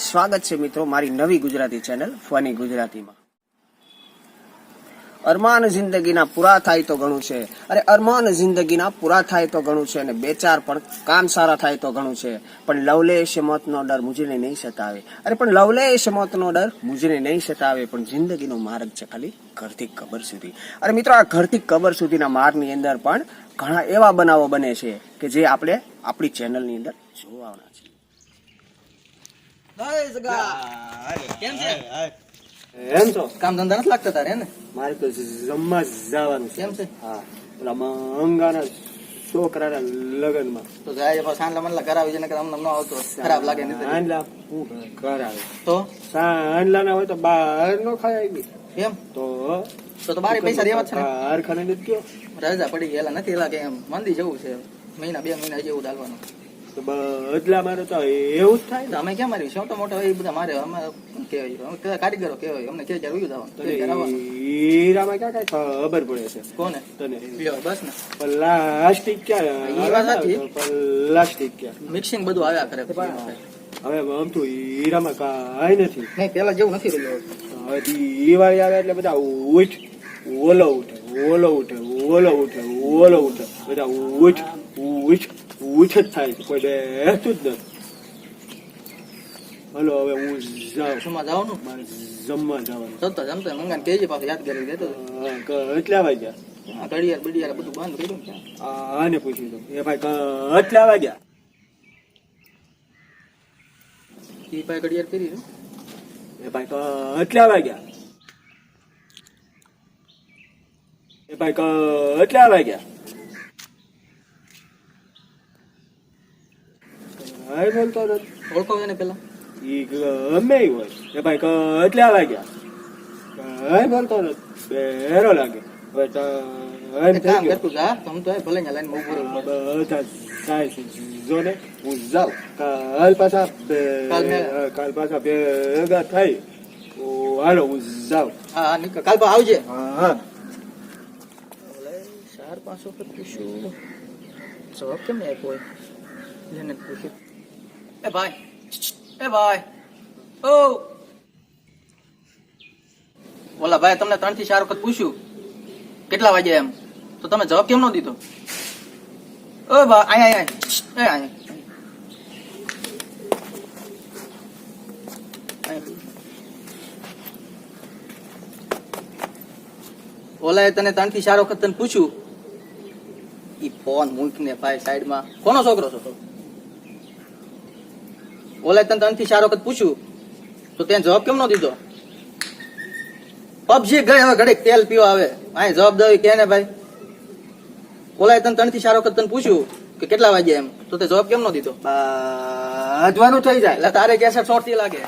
સ્વાગત છે મિત્રો મારી નવી ગુજરાતી ચેનલ ફની ગુજરાતીમાં. અરમાન જિંદગીના પૂરા થાય તો ઘણું છે. અરે અરમાન જિંદગીના પૂરા થાય તો ઘણું છે અને બે ચાર પણ કામ સારા થાય તો ઘણું છે. પણ લવલેશ મોતનો ડર મુજને નહીં સતાવે. અરે પણ લવલેશ મોતનો ડર મુજને નહીં સતાવે. પણ જિંદગીનો માર્ગ છે ખાલી ઘરથી કબર સુધી. અરે મિત્રો, આ ઘરથી કબર સુધીના માર્ગની અંદર પણ ઘણા એવા બનાવો બને છે કે જે આપણે આપણી ચેનલની અંદર જોવાના છે કેમ છે? એમ છો? કામ ધંધા નથી લાગતા તારે ને? મારે તો જમવા જવાનું કેમ છે? હા પેલા મંગાના છોકરાના લગ્નમાં. તો જાય પછી સાંજલા મનલા કરાવી છે ને અમને ન આવતો ખરાબ લાગે ને સાંજલા હું ઘર તો? સાંજલા ના હોય તો બહાર નો ખાય આવી કેમ તો તો તો બારે પૈસા દેવા છે ને. બહાર ખાને નથી ગયો. રજા પડી ગયેલા નથી લાગે એમ. મંદી જવું છે. મહિના બે મહિના જેવું ડાલવાનું તો બદલા મારે તો એવું જ થાય અમે ક્યાં મારી શું તો મોટા એ બધા મારે અમે કહેવાય? કારીગરો કહેવાય? અમને કે જરૂર જવાનું. હીરામાં ક્યાં કઈ ખબર પડે છે? કોને? તને. બસ ને. પ્લાસ્ટિક ક્યાં. પ્લાસ્ટિક મિક્સિંગ બધું આવ્યા કરે હવે આમ તો હીરામાં કાંઈ નથી. નહીં પેલા જેવું નથી રહ્યું હવે દિવાળી આવે એટલે બધા ઉઠ ઓલો ઉઠે ઓલો ઉઠે ઓલો ઉઠે ઓલો ઉઠે. બધા ઉઠ ઉઠ. ઉઠ જ થાય છે કોઈ બેસતું જ નથી હલો હવે હું જાઉં શુંમાં જવાનું મારે જમવા જવાનું જમતો જમતો મંગાને કેજી પાછું યાદ કરી દેતો હા, કેટલા વાગ્યા આ ઘડિયાળ બડિયાળ બધું બંધ કર્યું આ- આને પૂછી દઉં એ ભાઈ ક- કેટલા વાગ્યા એ ભાઈ ઘડિયાળ કરી. એ ભાઈ ક- કેટલા વાગ્યા એ ભાઈ ક- કેટલા વાગ્યા કાંઈ બોલતો નથી ઓળખો એને પેલા. ઈ ગમે હોય. એ ભાઈ કેટલા વાગ્યા? કાંઈ બોલતો નથી હેરો લાગે. હવે કામ કરતું જા તમ તો ભલે લાઈનમાં ઊભું બધા થાય છે જો ને હું જાઉં. કાલ પાછા કાલ પાછા ભેગા તો હાલો હું જાઉં. હા નીકળ. કાલ પણ આવજે. હા હા. ચાર પાંચ વખત પૂછ્યું જવાબ કેમ નહીં આપ્યો હોય? જેને પૂછ્યું. એ ભાઈ એ ભાઈ ઓ ઓલા ભાઈ તમને ત્રણથી ચાર વખત પૂછ્યું. કેટલા વાગે એમ? તો તમે જવાબ કેમ નો દીધો? ઓ બા, આય આય આય. ઓલાએ તને ત્રણથી ચાર વખત તને પૂછ્યું. ઈ ફોન મૂક ને ભાઈ સાઈડમાં. કોનો છોકરો છો તું? તને ત્રણથી ચાર વખત પૂછ્યું તો તેને જવાબ કેમ નો દીધો? પબજી ગઈ હવે ઘડીક તેલ પીવા આવે. અહીં જવાબ દઈ કે ને ભાઈ. ઓલાએ તને ત્રણથી ચાર વખત તને પૂછ્યું કે કેટલા વાગે એમ? તો તે જવાબ કેમ નો દીધો? હજવાનું થઈ જાય. એટલે તારે ગેસ શોર્ટથી લાગે.